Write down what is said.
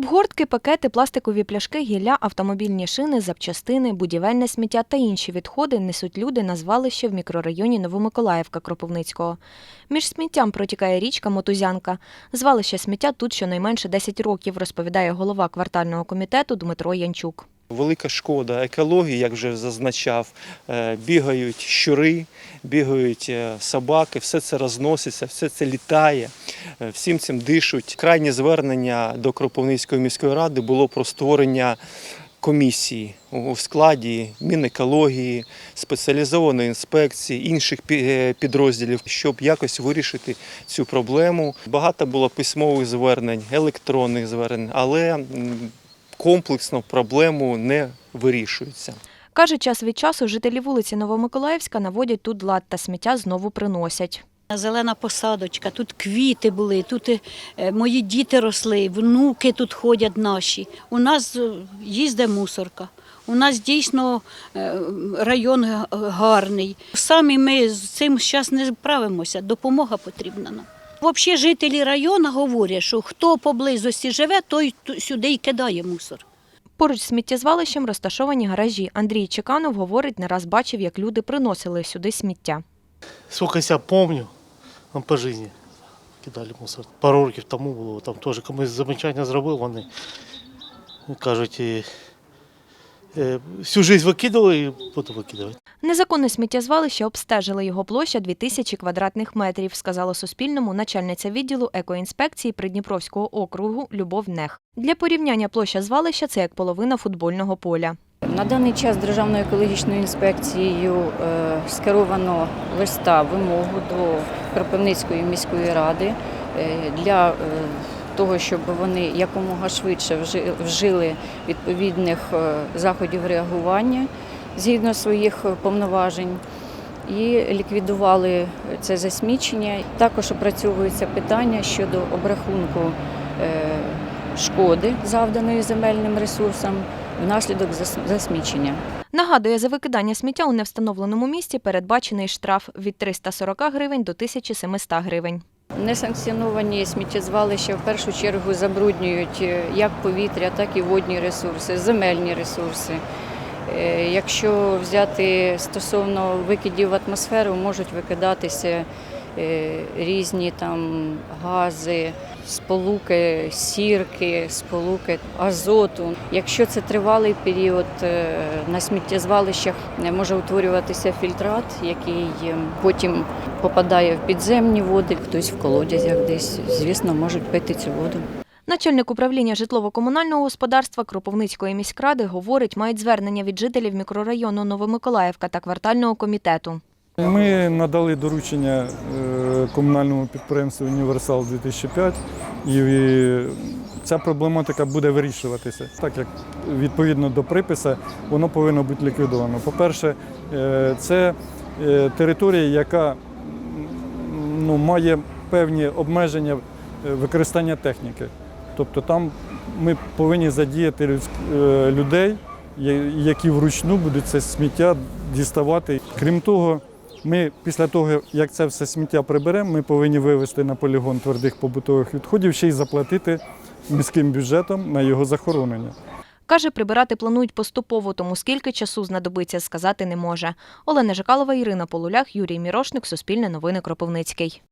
Обгортки, пакети, пластикові пляшки, гілля, автомобільні шини, запчастини, будівельне сміття та інші відходи несуть люди на звалище в мікрорайоні Новомиколаївка Кропивницького. Між сміттям протікає річка Мотузянка. Звалище сміття тут щонайменше 10 років, розповідає голова квартального комітету Дмитро Янчук. Велика шкода екології, як вже зазначав, Е, бігають щури, бігають е, собаки, все це розноситься, все це літає, е, всім цим дишуть. Крайнє звернення до Кропивницької міської ради було про створення комісії у складі Мінекології, спеціалізованої інспекції, інших підрозділів, щоб якось вирішити цю проблему. Багато було письмових звернень, електронних звернень, але комплексно проблему не вирішується. Каже, час від часу жителі вулиці Новомиколаївська наводять тут лад та сміття знову приносять. Зелена посадочка, тут квіти були, тут е, мої діти росли, внуки тут ходять наші. У нас е, їздить мусорка. У нас дійсно е, район гарний. Самі ми з цим зараз не справимося, допомога потрібна нам. Взагалі жителі району говорять, що хто поблизості живе, той сюди й кидає мусор. Поруч з сміттєзвалищем розташовані гаражі. Андрій Чеканов говорить, не раз бачив, як люди приносили сюди сміття. Сколько я себя помню, ну, по жизни кидали мусор. Пару років тому було, там теж комусь замечання зробив, вони кажуть, всю жизнь викидали і потім викидали. Незаконне сміттєзвалище обстежили його площа 2000 квадратних метрів, сказала Суспільному начальниця відділу екоінспекції Придніпровського округу Любов Нех. Для порівняння площа звалища це як половина футбольного поля. На даний час Державною екологічною інспекцією е, скеровано листа вимогу до Кропивницької міської ради е, для е, того, щоб вони якомога швидше вжи- вжили відповідних е, заходів реагування згідно своїх е, повноважень. І ліквідували це засмічення. Також опрацьовується питання щодо обрахунку е, шкоди, завданої земельним ресурсам, внаслідок засмічення. Нагадує, за викидання сміття у невстановленому місці передбачений штраф від 340 гривень до 1700 гривень. Несанкціоновані сміттєзвалища в першу чергу забруднюють е, як повітря, так і водні ресурси, земельні ресурси. Е, Якщо взяти стосовно викидів в атмосферу, можуть викидатися е, різні там гази, сполуки, сірки, сполуки азоту. Якщо це тривалий період, е, на сміттєзвалищах е, може утворюватися фільтрат, який е, потім попадає в підземні води, хтось в колодязях десь, звісно, можуть пити цю воду. Начальник управління житлово-комунального господарства Кропивницької міськради говорить, мають звернення від жителів мікрорайону Новомиколаївка та квартального комітету. Ми надали доручення е, комунальному підприємству Універсал 2005 і ця проблематика буде вирішуватися. Так як відповідно до припису воно повинно бути ліквідовано. По-перше, е, це е, територія, яка ну, має певні обмеження е, використання техніки. Тобто там ми повинні задіяти людей, які вручну будуть це сміття діставати. Крім того, ми після того, як це все сміття приберемо, ми повинні вивезти на полігон твердих побутових відходів, ще й заплатити міським бюджетом на його захоронення. Каже, прибирати планують поступово, тому скільки часу знадобиться, сказати не може. Олена Жикалова, Ірина Полулях, Юрій Мірошник, Суспільне новини Кропивницький.